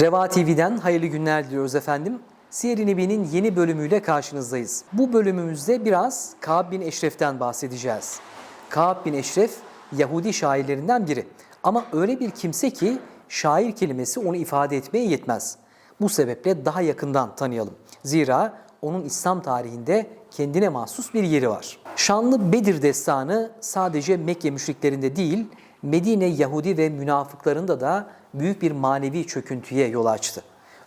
Reva TV'den hayırlı günler diliyoruz efendim. Siyer-i Nebi'nin yeni bölümüyle karşınızdayız. Bu bölümümüzde biraz Ka'b bin Eşref'ten bahsedeceğiz. Ka'b bin Eşref Yahudi şairlerinden biri. Ama öyle bir kimse ki şair kelimesi onu ifade etmeye yetmez. Bu sebeple daha yakından tanıyalım. Zira onun İslam tarihinde kendine mahsus bir yeri var. Şanlı Bedir destanı sadece Mekke müşriklerinde değil, Medine Yahudi ve münafıklarında da büyük bir manevi çöküntüye yol açtı.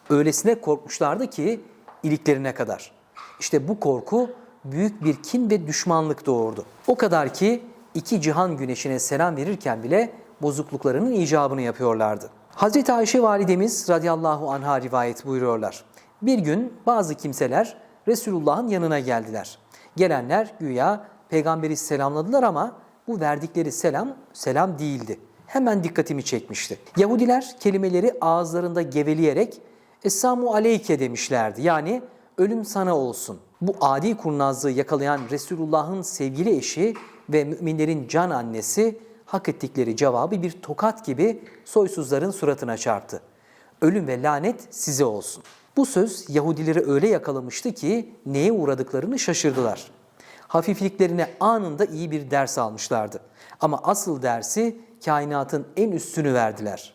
Öylesine korkmuşlardı ki iliklerine kadar. İşte bu korku büyük bir kin ve düşmanlık doğurdu. O kadar ki iki cihan güneşine selam verirken bile bozukluklarının icabını yapıyorlardı. Hazreti Ayşe validemiz radıyallahu anha rivayet buyuruyorlar. Bir gün bazı kimseler Resulullah'ın yanına geldiler. Gelenler güya peygamberi selamladılar ama bu verdikleri selam selam değildi. Hemen dikkatimi çekmişti. Yahudiler kelimeleri ağızlarında geveleyerek Esselamu aleyke demişlerdi. Yani ölüm sana olsun. Bu adi kurnazlığı yakalayan Resulullah'ın sevgili eşi ve müminlerin can annesi hak ettikleri cevabı bir tokat gibi soysuzların suratına çarptı. Ölüm ve lanet size olsun. Bu söz Yahudileri öyle yakalamıştı ki neye uğradıklarını şaşırdılar. Hafifliklerine anında iyi bir ders almışlardı. Ama asıl dersi kainatın en üstünü verdiler.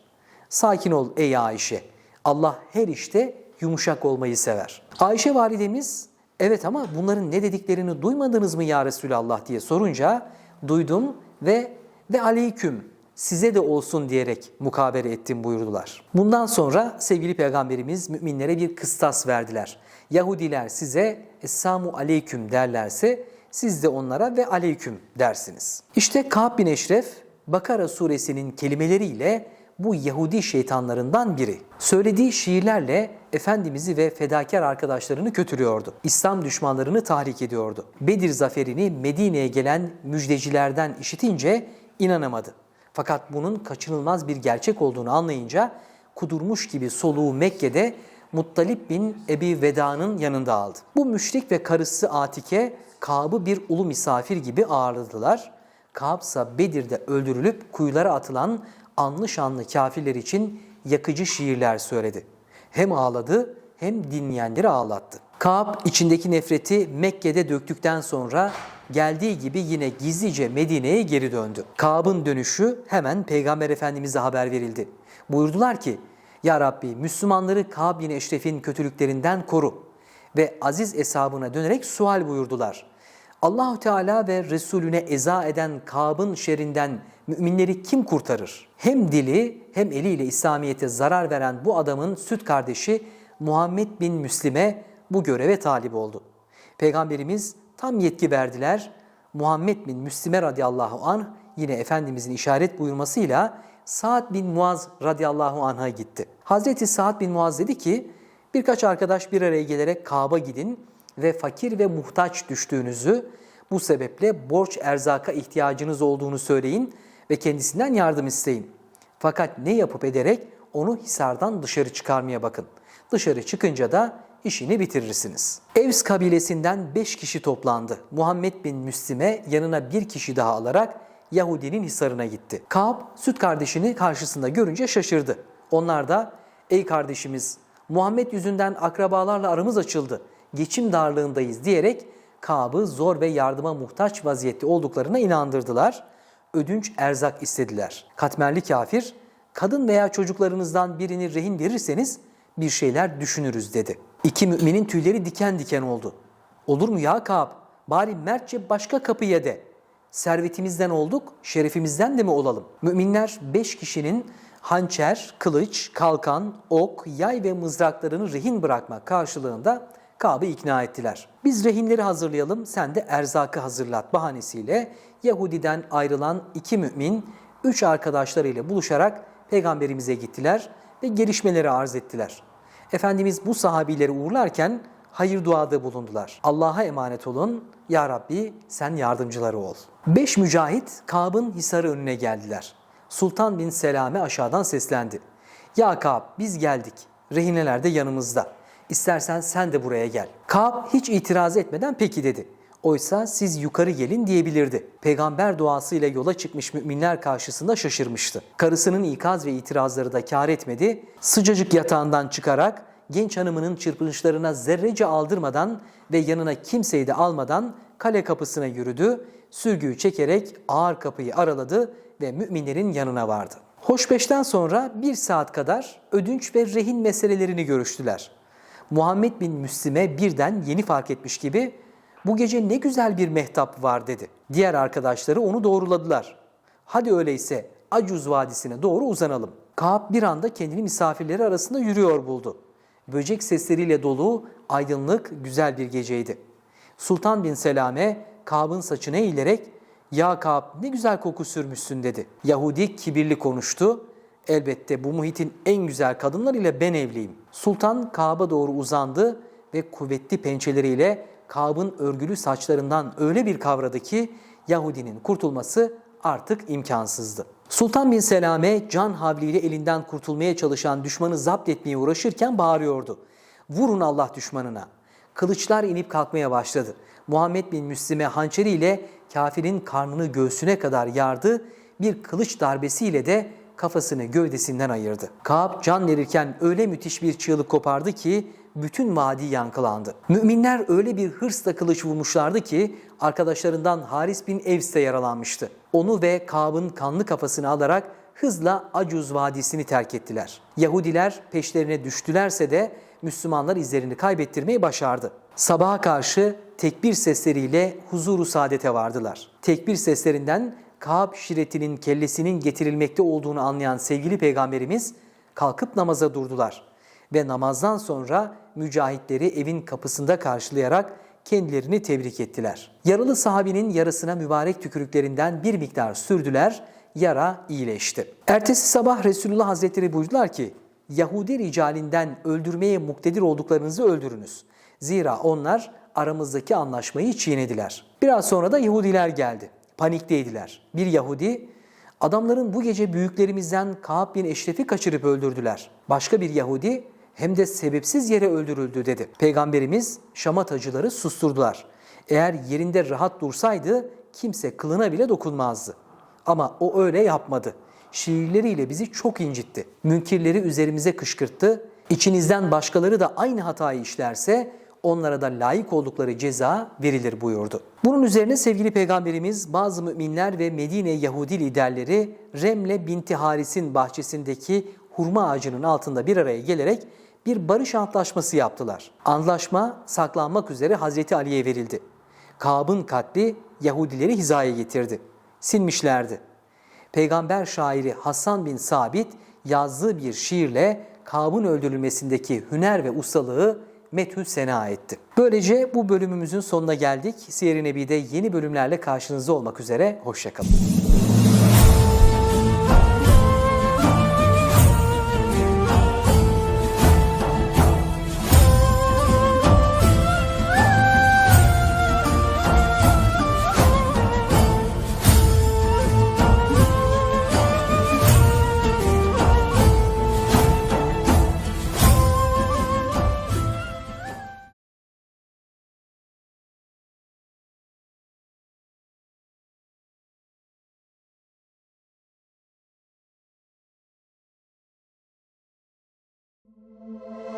Sakin ol ey Ayşe. Allah her işte yumuşak olmayı sever. Ayşe validemiz evet ama bunların ne dediklerini duymadınız mı ya Resulallah diye sorunca duydum ve ve aleyküm size de olsun diyerek mukabele ettim buyurdular. Bundan sonra sevgili peygamberimiz müminlere bir kıstas verdiler. Yahudiler size Esselamu aleyküm derlerse siz de onlara ve aleyküm dersiniz. İşte Ka'b bin Eşref Bakara suresinin kelimeleriyle bu Yahudi şeytanlarından biri. Söylediği şiirlerle Efendimiz'i ve fedakar arkadaşlarını kötülüyordu. İslam düşmanlarını tahrik ediyordu. Bedir zaferini Medine'ye gelen müjdecilerden işitince inanamadı. Fakat bunun kaçınılmaz bir gerçek olduğunu anlayınca kudurmuş gibi soluğu Mekke'de Muttalip bin Ebi Veda'nın yanında aldı. Bu müşrik ve karısı Atike Kaab'ı bir ulu misafir gibi ağırladılar. Kaab ise Bedir'de öldürülüp kuyulara atılan anlı şanlı kafirler için yakıcı şiirler söyledi. Hem ağladı hem dinleyenleri ağlattı. Kaab içindeki nefreti Mekke'de döktükten sonra geldiği gibi yine gizlice Medine'ye geri döndü. Kaab'ın dönüşü hemen Peygamber Efendimiz'e haber verildi. Buyurdular ki, Ya Rabbi Müslümanları Kaab bin Eşref'in kötülüklerinden koru ve aziz hesabına dönerek sual buyurdular. Allahu Teala ve Resulüne eza eden Kaab'ın şerrinden müminleri kim kurtarır? Hem dili hem eliyle İslamiyet'e zarar veren bu adamın süt kardeşi Muhammed bin Müslim'e bu göreve talip oldu. Peygamberimiz tam yetki verdiler. Muhammed bin Müslim'e radıyallahu anh yine Efendimizin işaret buyurmasıyla Sa'd bin Muaz radıyallahu anh'a gitti. Hazreti Sa'd bin Muaz dedi ki birkaç arkadaş bir araya gelerek Kaab'a gidin ve fakir ve muhtaç düştüğünüzü bu sebeple borç erzaka ihtiyacınız olduğunu söyleyin ve kendisinden yardım isteyin. Fakat ne yapıp ederek onu hisardan dışarı çıkarmaya bakın. Dışarı çıkınca da işini bitirirsiniz. Evs kabilesinden 5 kişi toplandı. Muhammed bin Müslim'e yanına bir kişi daha alarak Yahudinin hisarına gitti. Kaab süt kardeşini karşısında görünce şaşırdı. Onlar da ey kardeşimiz Muhammed yüzünden akrabalarla aramız açıldı. Geçim darlığındayız diyerek Kaab'ı zor ve yardıma muhtaç vaziyette olduklarına inandırdılar. Ödünç erzak istediler. Katmerli kafir, kadın veya çocuklarınızdan birini rehin verirseniz bir şeyler düşünürüz dedi. İki müminin tüyleri diken diken oldu. Olur mu ya Kaab? Bari mertçe başka kapıya de. Servetimizden olduk, şerefimizden de mi olalım? Müminler beş kişinin hançer, kılıç, kalkan, ok, yay ve mızraklarını rehin bırakmak karşılığında Kaab'ı ikna ettiler. Biz rehinleri hazırlayalım, sen de erzakı hazırlat bahanesiyle Yahudi'den ayrılan iki mümin, üç arkadaşlarıyla buluşarak peygamberimize gittiler ve gelişmeleri arz ettiler. Efendimiz bu sahabileri uğurlarken hayır duada bulundular. Allah'a emanet olun, Ya Rabbi sen yardımcıları ol. Beş mücahit Kaab'ın hisarı önüne geldiler. Sultan bin Selame aşağıdan seslendi. Ya Kaab biz geldik, rehineler de yanımızda. İstersen sen de buraya gel. Kaab hiç itiraz etmeden peki dedi. Oysa siz yukarı gelin diyebilirdi. Peygamber duasıyla yola çıkmış müminler karşısında şaşırmıştı. Karısının ikaz ve itirazları da kar etmedi. Sıcacık yatağından çıkarak genç hanımının çırpınışlarına zerrece aldırmadan ve yanına kimseyi de almadan kale kapısına yürüdü. Sürgüyü çekerek ağır kapıyı araladı ve müminlerin yanına vardı. Hoşbeşten sonra bir saat kadar ödünç ve rehin meselelerini görüştüler. Muhammed bin Müslim'e birden yeni fark etmiş gibi bu gece ne güzel bir mehtap var dedi. Diğer arkadaşları onu doğruladılar. Hadi öyleyse Acuz Vadisi'ne doğru uzanalım. Kaab bir anda kendini misafirleri arasında yürüyor buldu. Böcek sesleriyle dolu, aydınlık, güzel bir geceydi. Sultan bin Selame Kaab'ın saçına eğilerek ''Ya Kaab ne güzel koku sürmüşsün'' dedi. Yahudi kibirli konuştu. Elbette bu muhitin en güzel kadınlarıyla ben evliyim. Sultan Kaab'a doğru uzandı ve kuvvetli pençeleriyle Kaab'ın örgülü saçlarından öyle bir kavradı ki Yahudinin kurtulması artık imkansızdı. Sultan bin Selame can havliyle elinden kurtulmaya çalışan düşmanı zapt etmeye uğraşırken bağırıyordu. Vurun Allah düşmanına. Kılıçlar inip kalkmaya başladı. Muhammed bin Müslim'e hançeriyle kafirin karnını göğsüne kadar yardı. Bir kılıç darbesiyle de kafasını gövdesinden ayırdı. Kaab can verirken öyle müthiş bir çığlık kopardı ki bütün vadi yankılandı. Müminler öyle bir hırsla kılıç vurmuşlardı ki arkadaşlarından Haris bin Evs de yaralanmıştı. Onu ve Kaab'ın kanlı kafasını alarak hızla Acuz Vadisi'ni terk ettiler. Yahudiler peşlerine düştülerse de Müslümanlar izlerini kaybettirmeyi başardı. Sabaha karşı tekbir sesleriyle huzuru saadete vardılar. Tekbir seslerinden Kaab şiretinin kellesinin getirilmekte olduğunu anlayan sevgili peygamberimiz kalkıp namaza durdular. Ve namazdan sonra mücahitleri evin kapısında karşılayarak kendilerini tebrik ettiler. Yaralı sahabinin yarısına mübarek tükürüklerinden bir miktar sürdüler, yara iyileşti. Ertesi sabah Resulullah Hazretleri buyurdular ki, Yahudi ricalinden öldürmeye muktedir olduklarınızı öldürünüz. Zira onlar aramızdaki anlaşmayı çiğnediler. Biraz sonra da Yahudiler geldi. Panikteydiler. Bir Yahudi, adamların bu gece büyüklerimizden Kaab bin Eşref'i kaçırıp öldürdüler. Başka bir Yahudi, hem de sebepsiz yere öldürüldü dedi. Peygamberimiz şamatacıları susturdular. Eğer yerinde rahat dursaydı kimse kılına bile dokunmazdı. Ama o öyle yapmadı. Şiirleriyle bizi çok incitti. Münkirleri üzerimize kışkırttı. İçinizden başkaları da aynı hatayı işlerse onlara da layık oldukları ceza verilir buyurdu. Bunun üzerine sevgili peygamberimiz bazı müminler ve Medine Yahudi liderleri Remle binti Haris'in bahçesindeki hurma ağacının altında bir araya gelerek bir barış antlaşması yaptılar. Antlaşma saklanmak üzere Hazreti Ali'ye verildi. Kaab'ın katli Yahudileri hizaya getirdi. Silmişlerdi. Peygamber şairi Hasan bin Sabit yazdığı bir şiirle Kaab'ın öldürülmesindeki hüner ve ustalığı methü sena etti. Böylece bu bölümümüzün sonuna geldik. Siyer-i Nebi'de yeni bölümlerle karşınızda olmak üzere. Hoşçakalın. Música